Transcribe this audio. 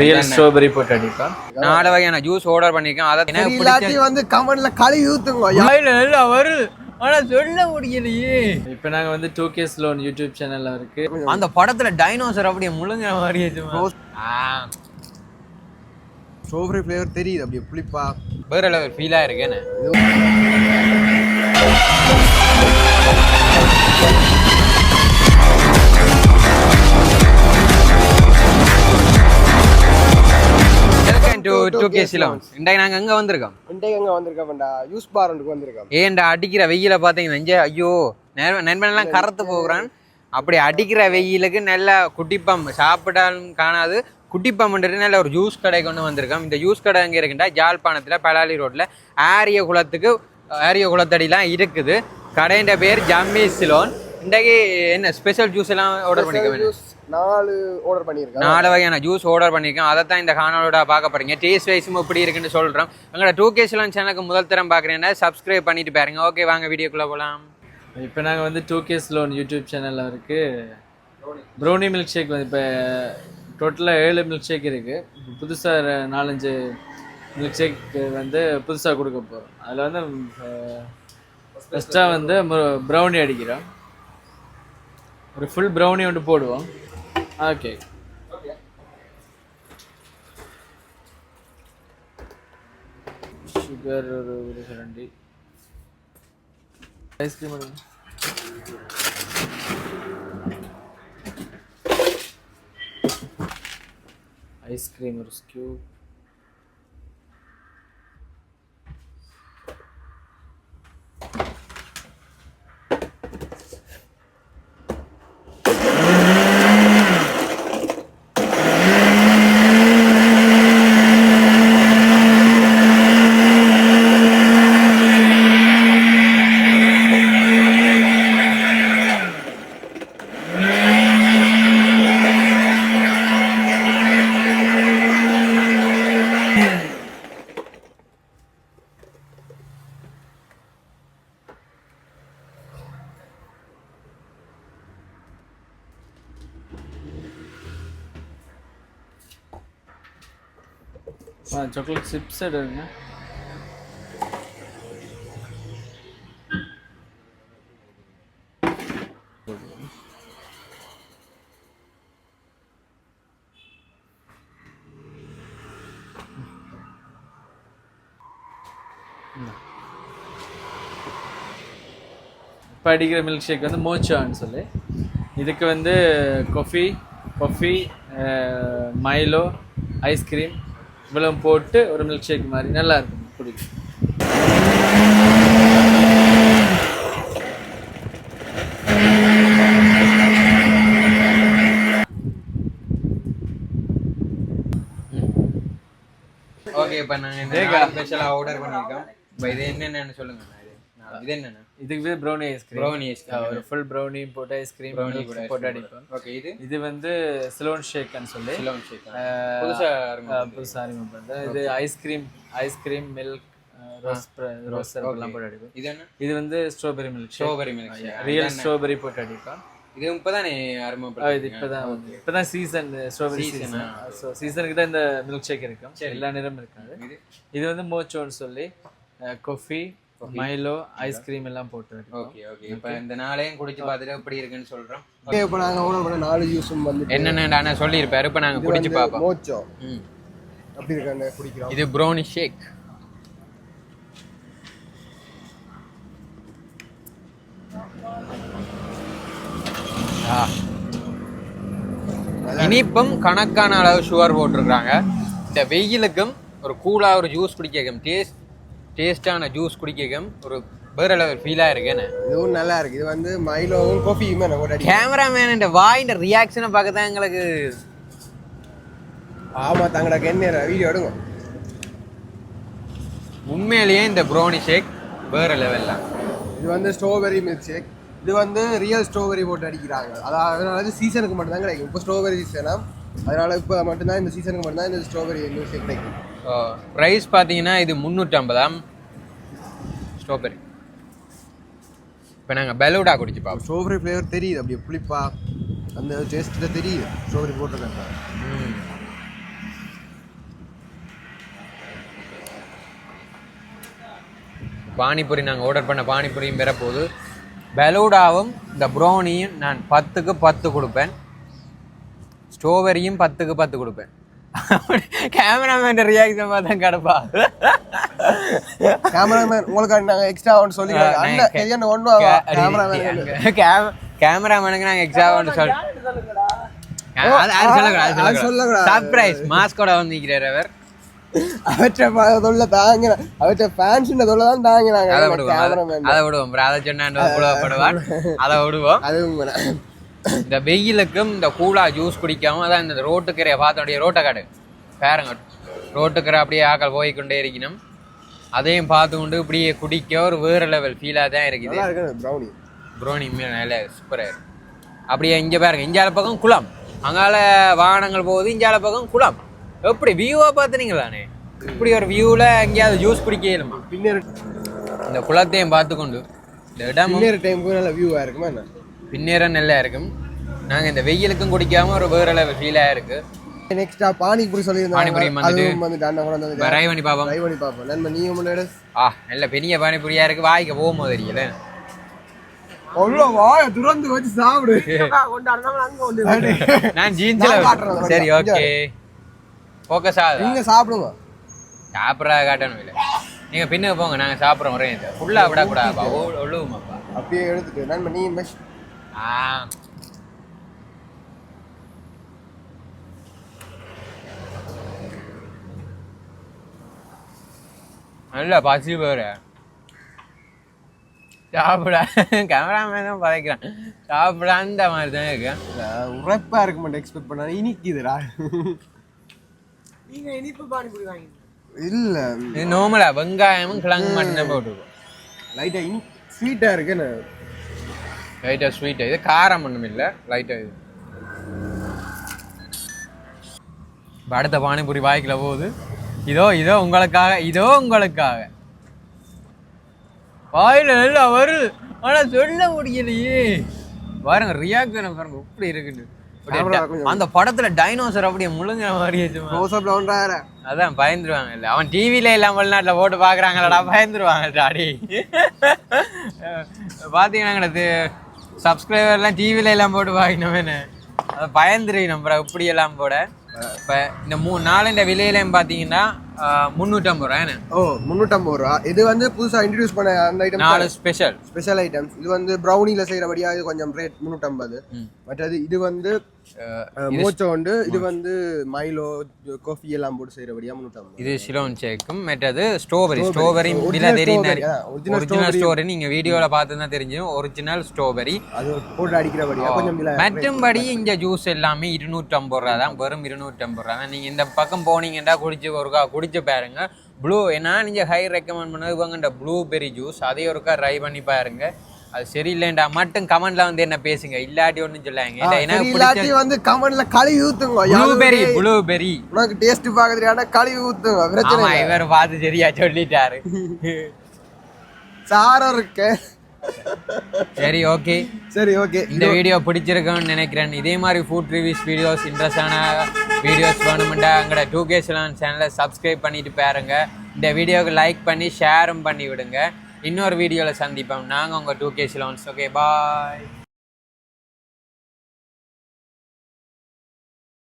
Real strawberry போட்டு அடிப்பேன் நாலு வகையான ஜூஸ் ஆர்டர் பண்ணிருக்கேன். அதை எனக்கு இல்லாட்டி வந்து கமெண்ட்ல கழுவி ஊத்துங்க. நல்லா வருது. ஆனா சொல்ல முடியலையே. இப்போ நாங்க வந்து டூ கேஸ் லோன் யூடியூப் சேனல்ல இருக்கு. அந்த படத்துல டைனோசர் அப்படியே முழுங்குற மாதிரி ஸ்ட்ராபெரி ஃப்ளேவர் தெரியுது அப்படியே புளிப்பா. வேற லெவல் ஃபீலா இருக்கு டு டூ கே சிலோன் இன்றைக்கு நாங்க எங்க வந்திருக்கோம்? இன்றைக்கு எங்க வந்திருக்கோம்டா யூஸ் வந்திருக்கோம். ஏன்டா அடிக்கிற வெயில பாத்தீங்கன்னா இங்க ஐயோ நண்பன் நண்பனெல்லாம் கறத்து போகிறான். அப்படி அடிக்கிற வெயிலுக்கு நல்ல குட்டிப்பம் சாப்பிட்டாலும் காணாது. குட்டிப்பம்ன்றது நல்ல ஒரு ஜூஸ் கடை கொண்டு வந்திருக்கோம். இந்த ஜூஸ் கடை எங்கே இருக்குன்னா ஜாழ்ப்பாணத்தில் பலாலி ரோட்டில் ஆரிய குளத்துக்கு ஆரிய குளத்தடிலாம் இருக்குது. கடைன்ற பேர் ஜம்மி சிலோன். இன்றைக்கு என்ன ஸ்பெஷல் ஜூஸ் எல்லாம் ஆர்டர் பண்ணிக்க ஜூஸ் நாலு ஆர்டர் பண்ணியிருக்கேன் நாலு வகையான ஜூஸ் ஆர்டர் பண்ணியிருக்கோம் அதை தான் இந்த காணொலியோட பார்க்க போறீங்க. டேஸ்ட் வைஸும் எப்படி இருக்குன்னு சொல்கிறோம் எங்களோட டூ கே சிலோன் சேனலுக்கு முதல் தரம் பார்க்குறீங்கன்னா சப்ஸ்கிரைப் பண்ணிட்டு பாருங்க. ஓகே வாங்க வீடியோக்குள்ளே போகலாம் இப்போ நாங்க வந்து டூ கேஸ் லோன் யூடியூப் சேனல்ல இருக்கு. ப்ரௌனி மில்க் ஷேக் வந்து இப்போ டோட்டலாக ஏழு மில்க் ஷேக் இருக்கு புதுசாக நாலஞ்சு மில்க் ஷேக் வந்து புதுசாக கொடுக்க போகிறோம் அதில் வந்து ஃபஸ்ட்டாக வந்து ப்ரௌனி அடிக்கிறோம். ஒரு ஃபுல் ப்ரௌனி ஒன்று போடுவோம். ஓகே சுகர் ஒரு ஒரு ரெண்டு ஐஸ்கிரீம் எடுங்க ஐஸ்கிரீம் ஒரு ஸ்கியூப் சாக்லேட் சிப்ஸ் எடுங்க. இப்போ அடிக்கிற மில்க் ஷேக் வந்து மோச்சான்னு சொல்லி. இதுக்கு வந்து கொஃபி கொஃபி மைலோ ஐஸ்கிரீம் இவ்வளவு போட்டு ஒரு மில்க் ஷேக் மாதிரி நல்லா இருக்கும் குடிக்கும் ஓகே இப்போ நாங்கள் ஸ்பெஷலாக ஆர்டர் பண்ணியிருக்கோம் இப்போ இது என்னென்னு சொல்லுங்க இது நான் இது என்னென்ன? இதுக்கு பேர் brownie ice cream brownie ice cream ஒரு ஃபுல் ப்ரௌனி போட்டு ஐஸ்கிரீம் போட்டு அடிப்போம். ஓகே இது? இது வந்து சிலோன் ஷேக்னு சொல்லி. சிலோன் ஷேக் புதுசாக அஹ், புதுசா அறிமுகப்படுது இது ice cream ice cream milk rose rose எல்லாம் போட்டு அடிப்போம். இது என்ன? இது வந்து strawberry milk strawberry milk real strawberry போட்டு அடிப்போம். இது இப்போதானே இது அறிமுகப்படுத்தி இப்பதான் வந்து- இப்பதான் சீசன் ஸ்ட்ராபெரி சீசன் ஸோ சீசனுக்கு தான் இந்த மில்க் ஷேக் இருக்கும் எல்லா நேரமும் இருக்காது. இது? இது வந்து மோச்சோன்னு சொல்லி கொஃபி மைலோ ஐஸ்கிரீம் எல்லாம் போட்டு ஓகே ஓகே இப்போ இந்த நாளையும் குடிச்சு பார்த்துட்டு எப்படி இருக்குன்னு சொல்கிறோம் இப்போ நாங்க ஆர்டர் பண்ண நாலு ஜூஸும் வந்து என்னென்ன சொல்லியிருப்பாரு? இப்போ நாங்கள் குடிச்சு பார்ப்போம். மோச்சோ ம். அப்படி இருக்காங்க குடிக்கிறோம். இது ப்ரௌனி ஷேக் இனிப்பும் கணக்கான அளவு சுகர் போட்டிருக்காங்க இந்த வெயிலுக்கும் ஒரு கூலாக ஒரு ஜூஸ் குடிக்கும் டேஸ்ட் டேஸ்டான ஜூஸ் குடிக்கும் ஒரு வேற லெவல் ஃபீலாக இருக்கு என்ன? இதுவும் நல்லா இருக்கு. இது வந்து மைலோவும் காஃபியுமே நான் கேமராமேன் இந்த வாயின் ரியாக்ஷனை பார்க்க தான் எங்களுக்கு ஆமா தங்கடா என்ன வீடியோ எடுங்க. உண்மையிலேயே இந்த ப்ரௌனி ஷேக் வேற லெவலில் இது வந்து ஸ்ட்ராபெரி மில்க் ஷேக் இது வந்து ரியல் ஸ்ட்ராபெரி போட்டு அடிக்கிறாங்க. அதாவது சீசனுக்கு மட்டும் தான் கிடைக்கும் இப்போ ஸ்ட்ராபெரி சீசனா அதனால் இப்போ மட்டும்தான் இந்த சீசனுக்கு மட்டும்தான் இந்த ஸ்ட்ராபெரி மியூசிக் கிடைக்கும் ப்ரைஸ் பார்த்தீங்கன்னா இது முந்நூற்றம்பதாம் ஸ்ட்ராபெரி இப்போ நாங்கள் பெலூடா குடிச்சு பார்ப்போம். ஸ்ட்ராபெரி ஃப்ளேவர் தெரியுது. அப்படியே புளிப்பா அந்த டேஸ்ட்டில் தெரியுது. ஸ்ட்ராபெரி போட்டிருக்காங்க. பானிபூரி நாங்கள் ஆர்டர் பண்ண பானிபூரியும் பெறப்போகுது. பெலூடாவும் இந்த ப்ரௌனியும் நான் பத்துக்கு பத்து கொடுப்பேன். ஸ்ட்ராபெரியும் பத்துக்கு பத்து கொடுப்பேன். கேமராமேன் ரியாக்ஷன் பார்த்தா கிடப்பா. கேமராமேன் உங்களுக்கு நாங்க எக்ஸ்ட்ரா ஒன்று சொல்லி. அண்ணன் ஒன்று கேமராமேன் கேமராமேனுக்கு நாங்கள் எக்ஸ்ட்ரா ஒன்று சொல் அது அது அது சொல்லக்கூடாது. சொல்லக்கூடாது. சர்ப்ரைஸ் மாஸ்கோட வந்து நிற்கிறார் அவர். அவற்றை தொல்லை தாங்கின அவற்றை ஃபேன்ஸுன்ற தொல்லை தான் அதை தாங்கினாங்க விடுவோம் அதை- கேமராமேன் அதை விடுவோம் அதை சொன்னா புலவப்படுவான் அதை விடுவோம். அது இந்த வெயிலுக்கும் இந்த கூலா ஜூஸ் குடிக்காம அதான் இந்த ரோட்டுக்கரையை பார்த்தோடைய ரோட்டை காடு. பாருங்க. ரோட்டுக்கரை அப்படியே ஆக்கள் போய்க்கொண்டே இருக்கணும். அதையும் பார்த்து கொண்டு இப்படியே குடிக்க ஒரு வேறு லெவல் ஃபீலாக தான் இருக்குது. ப்ரௌனி ப்ரோனி நல்ல சூப்பராக இருக்கு. அப்படியே இங்கே பாருங்க இஞ்சால பக்கம் குளம். அங்கால வாகனங்கள் போகுது இஞ்சால பக்கம் குளம். எப்படி வியூவாக பார்த்துனீங்களாண்ணே இப்படி ஒரு வியூவில் எங்கேயாவது ஜூஸ் குடிக்க இயலுமா? இந்த குளத்தையும் பார்த்துக்கொண்டு இந்த பின்னர் டைமுக்கு நல்ல வியூவாக இருக்குமா என்ன? பின்னேரம் நல்லா இருக்கும். நாங்கள் இந்த வெயிலுக்கும் குடிக்காம ஒரு வேற லெவல் ஃபீலாக இருக்கு. நெக்ஸ்டா பானிபூரி சொல்லியிருந்தாங்க. அதுவும் வந்துட்டு அண்ணன் கொண்டு வந்து ட்ரை பண்ணி பார்ப்போம் ட்ரை பண்ணி பார்ப்போம் நண்பன் நீங்க முன்னாடி ஆ நல்ல பெரிய பானிபூரியா இருக்கு. வாய்க்க போகும்போது தெரியல. அவ்வளோ வாய துறந்து வச்சு சாப்பிடு. நான் ஜீன்ஸ்ல சரி ஓகே ஃபோக்கஸ் ஆகுதா? நீங்க சாப்பிடுங்க. சாப்பிட்றா காட்டணும் இல்லை. நீங்க பின்னுக்கு போங்க. நாங்க சாப்பிட்றோம் ஒரே ஃபுல்லாக விடக்கூடாதுப்பா. ஒழுவுமாப்பா. அப்படியே எடுத்துட்டு. நண்பன் நீ மெஷ் ஆ நல்ல பசி வேறு சாப்பிட கேமராமேன் தான் பதைக்கிறான் சாப்பிட அந்த மாதிரி தான் இருக்கேன் உரைப்பா இருக்க மாட்டேன் எக்ஸ்பெக்ட் பண்ண இனிக்குதுடா இல்ல இது நார்மலா வெங்காயமும் கிழங்கு மட்டும் போட்டுருக்கோம் லைட்டா இனி ஸ்வீட்டா இருக்குன்னு லைட்டாக ஸ்வீட்டு இது காரம் ஒன்றும் இல்லை. லைட்டாக இது. இப்ப அடுத்த பானிபூரி வாய்க்குள்ள போகுது. இதோ இதோ உங்களுக்காக இதோ உங்களுக்காக. வாயில நல்லா வருது. ஆனா சொல்ல முடியலையே. பாருங்க ரியாக்ஷன் பாருங்க எப்படி கொஞ்சம். அந்த படத்துல டைனோசர் அப்படியே முழுங்குற மாதிரி அதான் பயந்துருவாங்க இல்ல. அவன் டிவில எல்லாம் வெளிநாட்டுல போட்டு பாக்குறாங்களடா பயந்துருவாங்க டாடி பாத்தீங்கன்னா சப்ஸ்கிரைபர்லாம் டிவியில எல்லாம் போட்டு பாக்கணுமே அது பயந்துரு நம்ம இப்படி எல்லாம் போட. இப்போ இந்த மூணு நாள் இந்த விலையிலையும் பார்த்தீங்கன்னா முந்நூற்றம்பது ரூபா என்ன? ஓ முந்நூற்றம்பது ரூபா. இது வந்து புதுசா இன்ட்ரடியூஸ் பண்ண அந்த ஐட்டம் நாலு ஸ்பெஷல் ஸ்பெஷல் ஐட்டம்ஸ் இது வந்து ப்ரௌனில செய்யறபடியா இது கொஞ்சம் ரேட் முந்நூற்றம்பது மற்றது இது வந்து மோச்சோ உண்டு. இது வந்து மைலோ காஃபி எல்லாம் போட்டு செய்யறபடியா முந்நூற்றம்பது இது சிலோன் சேக்கும் மற்றது ஸ்ட்ராபெரி ஸ்ட்ராபெரி விலை தெரியும் ஒரிஜினல் ஸ்டோரி நீங்க வீடியோல பார்த்து தான் தெரிஞ்சும் ஒரிஜினல் ஸ்ட்ராபெரி அது போட்டு அடிக்கிறபடியா கொஞ்சம் மற்றும்படி இங்க ஜூஸ் எல்லாமே இருநூற்றம்பது ரூபா தான். வெறும் இருநூற்றம்பது ரூபா தான். நீங்க இந்த பக்கம் போனீங்கன்னா குடிச்சு ஒருக்கா குடிச்சு பாருங்க. ப்ளூ ஏன்னா நீங்க ஹை ரெக்கமெண்ட் பண்ணது இவங்க இந்த ப்ளூபெரி ஜூஸ் அதே ஒருக்கா ட்ரை பண்ணி பாருங்க. அது சரியில்லைண்டா மட்டும் கமெண்ட்ல வந்து என்ன பேசுங்க? இல்லாட்டி ஒன்றும் சொல்லாங்க இல்லாட்டி வந்து கமெண்ட்ல கழுவி ஊத்துங்க. ப்ளூபெரி ப்ளூபெரி உனக்கு டேஸ்ட் பார்க்க தெரியாத கழுவி ஊத்துங்க. பிரச்சனை. இவர் பார்த்து சரியா சொல்லிட்டாரு. சாரம் இருக்கு. சரி ஓகே. சரி ஓகே. இந்த வீடியோ பிடிச்சிருக்குன்னு நினைக்கிறேன். இதே மாதிரி ஃபுட் ரிவ்யூஸ் வீடியோஸ் இன்ட்ரெஸ்டான வீடியோஸ் வேணுமெண்டா எங்களோட டூ கே சிலன் சேனலை சப்ஸ்கிரைப் பண்ணிட்டு பாருங்க. இந்த வீடியோவுக்கு லைக் பண்ணி ஷேரும் பண்ணி விடுங்க. இன்னொரு வீடியோவில் சந்திப்போம். நாங்கள் உங்கள் two K Ceylons okay bye